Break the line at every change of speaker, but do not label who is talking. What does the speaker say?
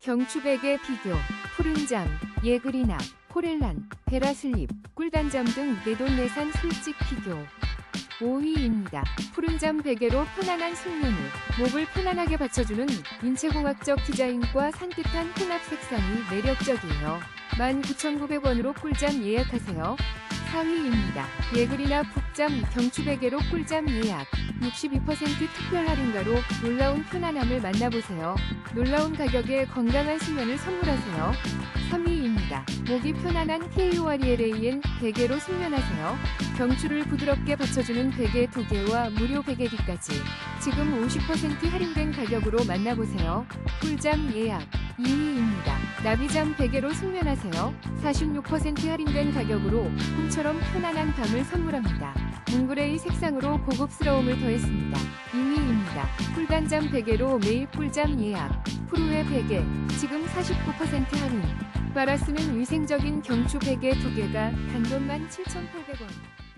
경추베개 비교, 푸른잠, 예그리나, 포렐란, 베라슬립, 꿀단잠 등 내돈내산 술집 비교. 5위입니다. 푸른잠 베개로 편안한 숙면을, 목을 편안하게 받쳐주는 인체공학적 디자인과 산뜻한 혼합 색상이 매력적이에요. 19,900원으로 꿀잠 예약하세요. 4위입니다. 예글이나 푹잠 경추베개로 꿀잠 예약. 62% 특별 할인가로 놀라운 편안함을 만나보세요. 놀라운 가격에 건강한 수면을 선물하세요. 3위입니다. 목이 편안한 KURELAN 베개로 숙면하세요. 경추를 부드럽게 받쳐주는 베개 2개와 무료 베개기까지 지금 50% 할인된 가격으로 만나보세요. 꿀잠 예약 2위입니다. 나비잠 베개로 숙면하세요. 46% 할인된 가격으로 꿈처럼 편안한 밤을 선물합니다. 몽그레이 색상으로 고급스러움을 더했습니다. 2위입니다. 꿀단잠 베개로 매일 꿀잠 예약. 프로의 베개 지금 49% 할인. 빨아 쓰는 위생적인 경추 베개 2개가 단돈 17,800원.